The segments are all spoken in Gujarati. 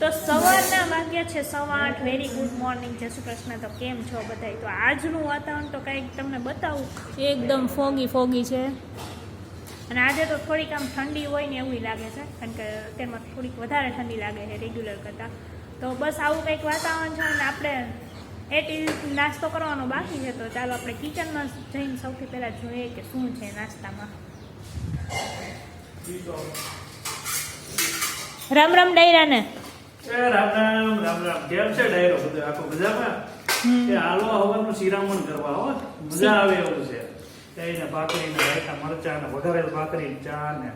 તો સવારના વાગ્યા છે સવા આઠ. વેરી ગુડ મોર્નિંગ જય શ્રી કૃષ્ણ. તો કેમ છો બધાય? તો આજનું વાતાવરણ તો કંઈક તમને બતાવું. એકદમ ફોગી ફોગી છે. અને આજે તો થોડીક આમ ઠંડી હોય ને એવું લાગે છે કારણ કે તેમાં થોડીક વધારે ઠંડી લાગે છે રેગ્યુલર કરતાં. તો બસ આવું કંઈક વાતાવરણ છે અને આપણે એ નાસ્તો કરવાનો બાકી છે. તો ચાલો આપણે કિચનમાં જઈને સૌથી પહેલાં જોઈએ કે શું છે નાસ્તામાં. રામ રામ ડાયરાને. રામ રામ રામ રામ. કેમ છે ડાયરો બધો? આખો મજામાં? એ હાલવા હવાનું શિરામણ કરવા હો. મજા આવે એવું છે. એને ભાખરી ને રાયતા મરચા ને વઘારેલ ભાખરી ચા ને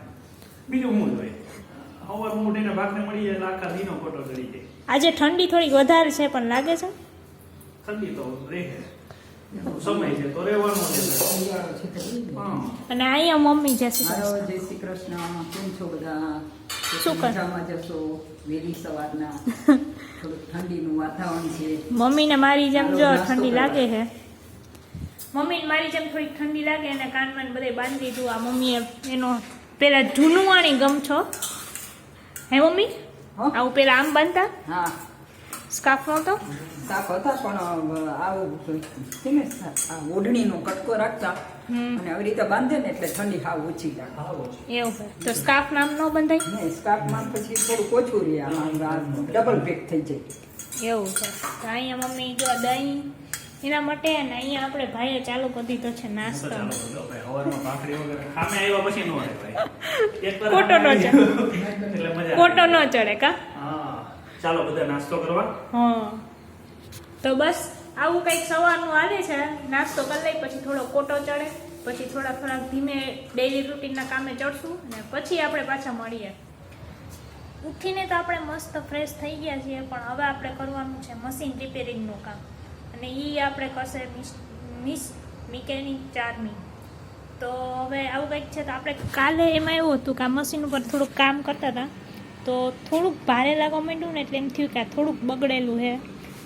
બીજું શું જોઈએ? હવાર મોટીને ભાખરી મળી જાય આખા દીનો ફોટો ચડી જાય. આજે ઠંડી થોડીક વધારે છે પણ લાગે છે? ઠંડી તો રહે. સમય છે તો રહેવાનો છે. અને અહીંયા મમ્મી જય શ્રી કૃષ્ણ. કેમ છો બધા? શું કર? જશો વહેલી સવારના. ઠંડીનું વાતાવરણ છે. મમ્મીને મારી જેમ જો ઠંડી લાગે છે. મમ્મીને મારી જેમ થોડીક ઠંડી લાગે અને કાનમાં બધે બાંધી દીધું. આ મમ્મીએ એનો પેલા જૂનું વાણી ગમછો. હે મમ્મી? આવું પેલા આમ બાંધતા? હા. સ્કાફ નહોતો? સાફ હતા પણ આવું છે ને ઓઢણીનો કટકો રાખતા અને આવી રીતે બાંધે ને એટલે ઠંડી હાવ ઓછી લાગે. એવું તો સ્કાફ નામ ન બંધાય? ને સ્કાર્ફમાં પછી થોડુંક ઓછું રહે આમાં ડબલ પેક થઈ જાય. એવું છે. તો અહીંયા મમ્મી જો દહીં એના માટે અને અહીંયા આપણે ભાઈએ ચાલુ કરી દીધો છે નાસ્તો. ચાલો બોલો ભાઈ હવારમાં ભાખરી વગર ખામે આવ્યા પછી નો આવે ભાઈ. એક વાર ખોટો ન મજા ખોટો ન ચડે કા? હા. ચાલો બધા નાસ્તો કરવા. તો બસ, આવું કંઈક સવારનું આવે છે. નાસ્તો કરી લઈ, પછી થોડો કોટો ચડે, પછી થોડા થોડાક ધીમે ડેઈલી રૂટીનના કામે ચડશું, અને પછી આપણે પાછા મળીએ. ઉઠીને તો આપણે મસ્ત ફ્રેશ થઈ ગયા છીએ, પણ હવે આપણે કરવાનું છે મશીન રિપેરિંગનું કામ. અને એ આપણે કરશે મિસ મિકેનિક ચાર્મી તો હવે આવું કંઈક છે તો આપણે કાલે એમાં એવું હતું કે આ મશીન ઉપર થોડુંક કામ કરતા હતા. તો થોડુંક ભારે લાગવા માંડ્યું ને એટલે એમ થયું કે આ થોડુંક બગડેલું છે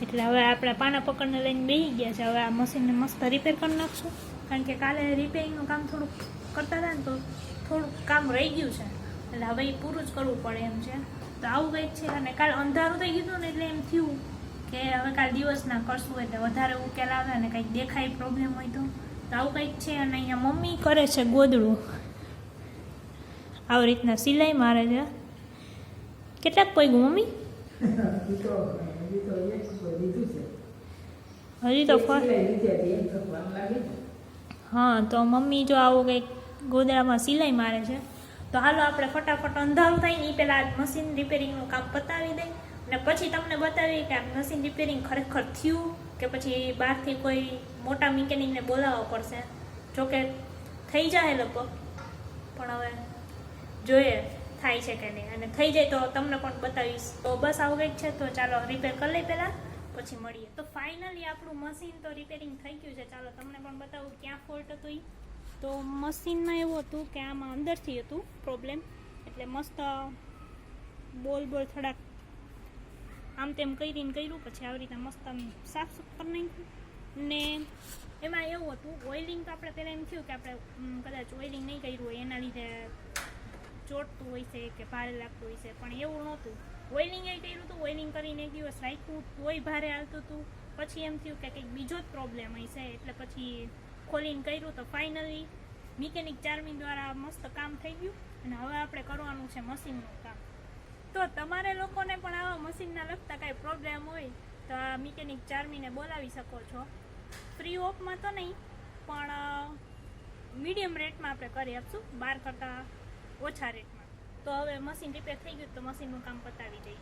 એટલે હવે આપણે પાના પકડને લઈને બેસી ગયા છે. હવે આ મશીનને મસ્ત રિપેર કરી નાખશું. કારણ કે કાલે રિપેરિંગનું કામ થોડુંક કરતા હતા ને તો થોડુંક કામ રહી ગયું છે. એટલે હવે એ પૂરું જ કરવું પડે એમ છે. તો આવું કંઈક છે. અને કાલ અંધારું થઈ ગયું ને એટલે એમ થયું કે હવે કાલ દિવસના કરશું એટલે વધારે ઉકેલ આવે અને કંઈક દેખાય પ્રોબ્લેમ હોય તો. તો આવું કંઈક છે અને અહીંયા મમ્મી કરે છે ગોદડું. આવી રીતના સિલાઈ મારે છે. કેટલાક પૈગું મમ્મી? હજી તો હા, તો મમ્મી જો આવું કંઈક ગોદડામાં સિલાઈ મારે છે, તો હાલો આપણે ફટાફટ અંધારું થાય ને એ પહેલાં મશીન રિપેરિંગનું કામ પતાવી દઈ અને પછી તમને બતાવીએ કે આ મશીન રિપેરિંગ ખરેખર થયું કે પછી બહારથી કોઈ મોટા મિકેનિકને બોલાવવો પડશે? જોકે થઈ જાય લગભગ પણ હવે જોઈએ. થાય છે કે નહીં? અને થઈ જાય તો તમને પણ બતાવીશ. તો બસ આવું કંઈક છે, તો ચાલો રિપેર કરી લઈ પહેલાં, પછી મળીએ. તો ફાઇનલી આપણું મશીન તો રિપેરિંગ થઈ ગયું છે. ચાલો તમને પણ બતાવું ક્યાં ફોલ્ટ હતો એ તો મશીનમાં એવું હતું કે આમાં અંદરથી હતું પ્રોબ્લેમ એટલે મસ્ત બોલ બોલ થોડાક આમ તેમ કરીને કર્યું, પછી આવી રીતના મસ્ત આમ સાફ સુફ કરી નાખ્યું. ને એમાં એવું હતું ઓઇલિંગ તો આપણે પહેલાં એમ થયું કે આપણે કદાચ ઓઇલિંગ નહીં કર્યું હોય, એના લીધે ચોટતું હોય છે કે ભારે લાગતું હોય છે, પણ એવું નહોતું. ઓઇલિંગ એ કર્યું હતું ઓઇલિંગ કરીને એક દિવસ રાખ્યું, તોય ભારે હાલતું હતું પછી એમ થયું કે કંઈક બીજો જ પ્રોબ્લેમ હશે એટલે પછી ખોલીને કર્યું તો ફાઇનલી મિકેનિક ચાર્મિંગ દ્વારા મસ્ત કામ થઈ ગયું અને હવે આપણે કરવાનું છે મશીનનું કામ. તો તમારે લોકોને પણ આવા મશીનના લગતા કાંઈ પ્રોબ્લેમ હોય તો આ મિકેનિક ચાર્મીને બોલાવી શકો છો. ફ્રી ઓફમાં તો નહીં, પણ મીડિયમ રેટમાં આપણે કરી આપશું, બાર કરતાં ઓછા રેટમાં તો હવે મશીન રિપેર થઈ ગયું તો મશીનનું કામ પતાવી દઈએ.